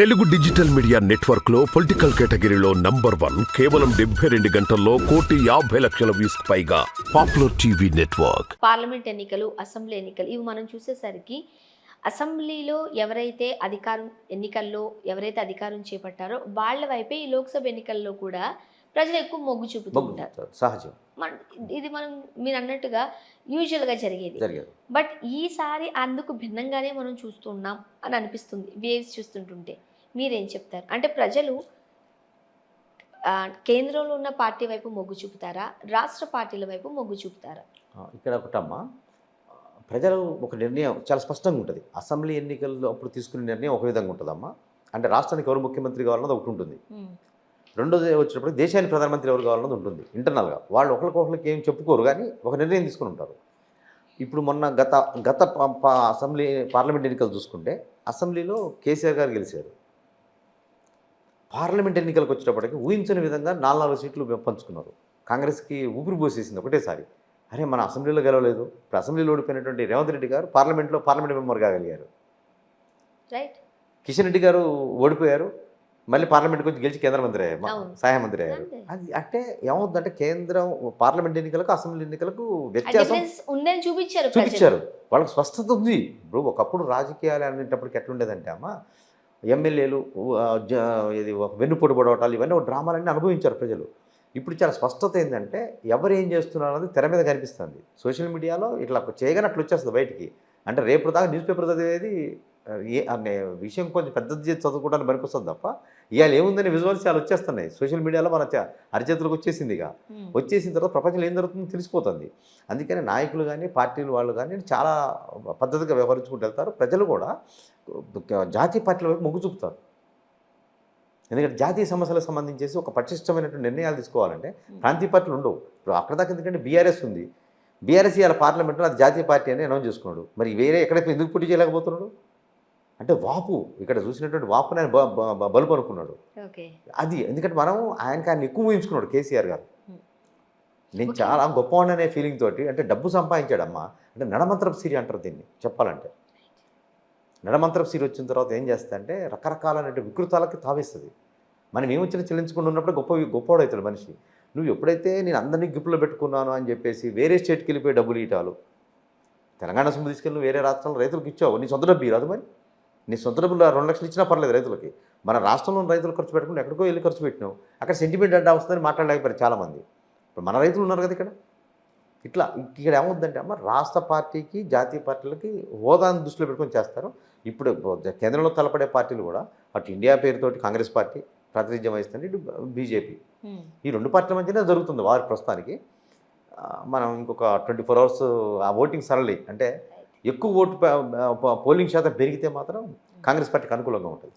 Telugu digital media నెట్వర్క్లో political కేటగిరీలో number one కేవలం డెబ్బై రెండు గంటల్లో కోటి యాభై లక్షల వ్యూస్ పైగా. Popular TV network. పార్లమెంట్ ఎన్నికలు అసెంబ్లీ ఎన్నికలు ఇవి మనం చూసేసరికి అసెంబ్లీలో ఎవరైతే అధికారం ఎన్నికల్లో ఎవరైతే అధికారం చేపట్టారో వాళ్ళ వైపే ఈ లోక్సభ ఎన్నికల్లో కూడా ప్రజలు ఎక్కువ మొగ్గు చూపుతూ మొగ్గు ఉంటారు. చూపుతారు. సహజం. మన ఇది మనం మీరు అన్నట్టుగా యూజువల్గా జరిగేది. జరిగేది. బట్ ఈసారి అందుకు భిన్నంగానే మనం చూస్తున్నాం అని అనిపిస్తుంది వేవ్స్ చూస్తుంటుంటే. మీరేం చెప్తారు? అంటే ప్రజలు కేంద్రంలో ఉన్న పార్టీ వైపు మొగ్గు చూపుతారా? రాష్ట్ర పార్టీల వైపు మొగ్గు చూపుతారా? ఇక్కడ ఒకటమ్మా. ప్రజలు ఒక నిర్ణయం చాలా స్పష్టంగా ఉంటుంది. అసెంబ్లీ ఎన్నికల్లో అప్పుడు తీసుకునే నిర్ణయం ఒక విధంగా ఉంటుందమ్మా. అంటే రాష్ట్రానికి ఎవరు ముఖ్యమంత్రి కావాలన్నది ఒకటి ఉంటుంది. రెండోది వచ్చేటప్పుడు దేశానికి ప్రధానమంత్రి ఎవరు కావాలన్నది ఉంటుంది ఇంటర్నల్గా వాళ్ళు ఒకరికొకరికి ఏం చెప్పుకోరు కానీ ఒక నిర్ణయం తీసుకుని ఉంటారు. ఇప్పుడు మొన్న గత గత అసెంబ్లీ పార్లమెంట్ ఎన్నికలు చూసుకుంటే అసెంబ్లీలో కేసీఆర్ గారు గెలిచారు. పార్లమెంట్ ఎన్నికలకు వచ్చేటప్పటికి ఊహించని విధంగా నాలుగు నాలుగు సీట్లు పంచుకున్నారు. కాంగ్రెస్కి ఊపిరి పోసేసింది ఒకటేసారి. అరే మన అసెంబ్లీలో గెలవలేదు. ఇప్పుడు అసెంబ్లీలో ఓడిపోయినటువంటి రేవంత్ రెడ్డి గారు పార్లమెంట్లో పార్లమెంట్ మెంబర్ కాగలిగారు రైట్. కిషన్ రెడ్డి గారు ఓడిపోయారు. మళ్ళీ పార్లమెంట్కి వచ్చి గెలిచి కేంద్ర మంత్రి అయ్యారు. సహాయ మంత్రి అయ్యారు. అది అంటే ఏమవుతుందంటే కేంద్రం పార్లమెంట్ ఎన్నికలకు అసెంబ్లీ ఎన్నికలకు వ్యత్యాసం ఉందని చూపించారు. చూపించారు. వాళ్ళకి స్పష్టత ఉంది. ఇప్పుడు ఒకప్పుడు రాజకీయాలు అనేటప్పటికి ఎట్లుండేదంటే అమ్మ ఎమ్మెల్యేలు ఇది ఒక వెన్నుపోటు పడవటాలు ఇవన్నీ ఒక డ్రామాలన్నీ అనుభవించారు ప్రజలు. ఇప్పుడు చాలా స్పష్టత ఏంటంటే ఎవరు ఏం చేస్తున్నారు అనేది తెర మీద కనిపిస్తుంది. సోషల్ మీడియాలో ఇట్లా చేయగానే అట్లా వచ్చేస్తుంది బయటికి. అంటే రేపు దాకా న్యూస్ పేపర్ చదివేది ఏ అనే విషయం కొంచెం పెద్దది చేసి చదువుకోవడానికి పనికొస్తుంది తప్ప ఇవాళ ఏముందని విజువల్స్ చాలా వచ్చేస్తున్నాయి. సోషల్ మీడియాలో మన అరిచేతులకు వచ్చేసింది ఇక. వచ్చేసిన తర్వాత ప్రపంచంలో ఏం జరుగుతుందో తెలిసిపోతుంది. అందుకని నాయకులు కానీ పార్టీలు వాళ్ళు కానీ చాలా పద్ధతిగా వ్యవహరించుకుంటూ వెళ్తారు. ప్రజలు కూడా జాతీయ పార్టీల వైపు మొగ్గు చూపుతారు. ఎందుకంటే జాతీయ సమస్యలకు సంబంధించేసి ఒక పటిష్టమైనటువంటి నిర్ణయాలు తీసుకోవాలంటే ప్రాంతీయ పార్టీలు ఉండవు. ఇప్పుడు అక్కడ దాకా ఎందుకంటే బీఆర్ఎస్ ఉంది. బీఆర్ఎస్ ఇవాళ పార్లమెంట్లో అది జాతీయ పార్టీ అని అనౌన్స్ చేసుకున్నాడు. మరి వేరే ఎక్కడ ఎందుకు పోటీ చేయలేకపోతున్నాడు? అంటే వాపు ఇక్కడ చూసినటువంటి వాపు నేను బలుపు అనుకున్నాడు. అది ఎందుకంటే మనం ఆయనకి ఆయన ఎక్కువ ఊహించుకున్నాడు కేసీఆర్ గారు. నేను. చాలా గొప్పవాడిని అనే ఫీలింగ్ తోటి అంటే డబ్బు సంపాదించాడమ్మా. అంటే నడమంత్రపు సిరి అంటారు దీన్ని చెప్పాలంటే. నడమంత్రపు సిరి వచ్చిన తర్వాత ఏం చేస్తుందంటే రకరకాలైన వికృతాలకి తావేస్తుంది. మనం ఏమొచ్చినా చెల్లించుకుంటూ ఉన్నప్పుడు గొప్ప గొప్పవాడు అవుతాడు మనిషి. నువ్వు ఎప్పుడైతే నేను అందరినీ గిఫ్ట్లో పెట్టుకున్నాను అని చెప్పేసి వేరే స్టేట్కి వెళ్ళిపోయి డబ్బులు ఇటాలు తెలంగాణ సొమ్ము తీసుకెళ్ళి వేరే రాష్ట్రంలో రైతులకు ఇచ్చావు నీ సొంత డబ్బు రాదు మరి. నీ సొంత డబ్బులు రెండు లక్షలు ఇచ్చినా పర్లేదు రైతులకి. మన రాష్ట్రంలో రైతులు ఖర్చు పెట్టుకుని ఎక్కడికో వెళ్ళి ఖర్చు పెట్టినావు. అక్కడ సెంటిమెంట్ అడ్డా వస్తుందని మాట్లాడలేకపోయారు చాలామంది. ఇప్పుడు మన రైతులు ఉన్నారు కదా ఇక్కడ. ఇట్లా ఇక్కడ ఏమవుద్దంటే అమ్మ రాష్ట్ర పార్టీకి జాతీయ పార్టీలకి హోదాను దృష్టిలో పెట్టుకొని చేస్తారు. ఇప్పుడు కేంద్రంలో తలపడే పార్టీలు కూడా అటు ఇండియా పేరుతోటి కాంగ్రెస్ పార్టీ ప్రాతినిధ్యం వహిస్తుంది ఇటు బీజేపీ. ఈ రెండు పార్టీల మధ్యనే జరుగుతుంది వారి ప్రస్తుతానికి. మనం ఇంకొక ట్వంటీ ఫోర్ అవర్స్ ఆ ఓటింగ్ సరళి. అంటే ఎక్కువ ఓటు పోలింగ్ శాతం పెరిగితే మాత్రం కాంగ్రెస్ పార్టీకి అనుకూలంగా ఉంటుంది.